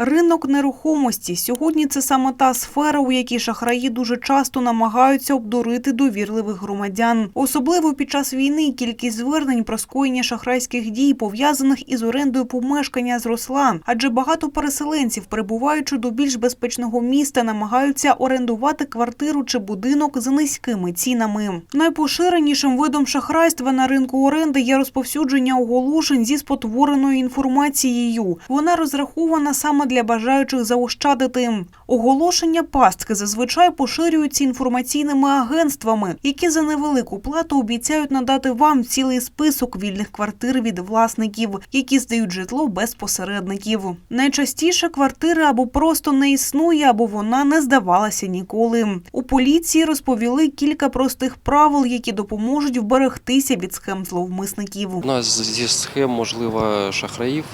Ринок нерухомості сьогодні це саме та сфера, у якій шахраї дуже часто намагаються обдурити довірливих громадян. Особливо під час війни кількість звернень про скоєння шахрайських дій, пов'язаних із орендою помешкання, зросла. Адже багато переселенців, прибуваючи до більш безпечного міста, намагаються орендувати квартиру чи будинок за низькими цінами. Найпоширенішим видом шахрайства на ринку оренди є розповсюдження оголошень зі спотвореною інформацією. Вона розрахована саме для бажаючих заощадити. Оголошення пастки зазвичай поширюються інформаційними агентствами, які за невелику плату обіцяють надати вам цілий список вільних квартир від власників, які здають житло без посередників. Найчастіше квартири або просто не існує, або вона не здавалася ніколи. У поліції розповіли кілька простих правил, які допоможуть вберегтися від схем зловмисників. З- зі схем, можливо, шахраїв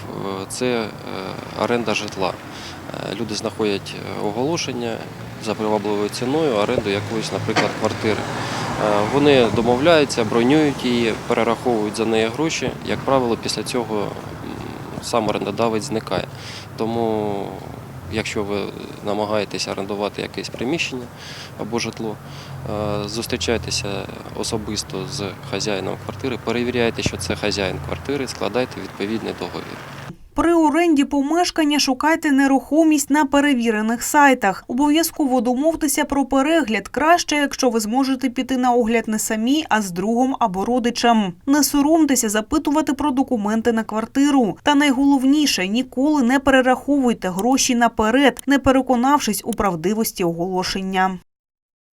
е, це е, оренда житла. Е, Люди знаходять е, оголошення за привабливою ціною, оренду якоїсь, наприклад, квартири. Е, Вони домовляються, бронюють її, перераховують за неї гроші. Як правило, після цього сам орендодавець зникає. Тому, якщо ви намагаєтеся орендувати якесь приміщення або житло, зустрічайтеся особисто з хазяїном квартири, перевіряйте, що це хазяїн квартири, складайте відповідний договір. При оренді помешкання шукайте нерухомість на перевірених сайтах. Обов'язково домовтеся про перегляд. Краще, якщо ви зможете піти на огляд не самі, а з другом або родичем. Не соромтеся запитувати про документи на квартиру. Та найголовніше ніколи не перераховуйте гроші наперед, не переконавшись у правдивості оголошення.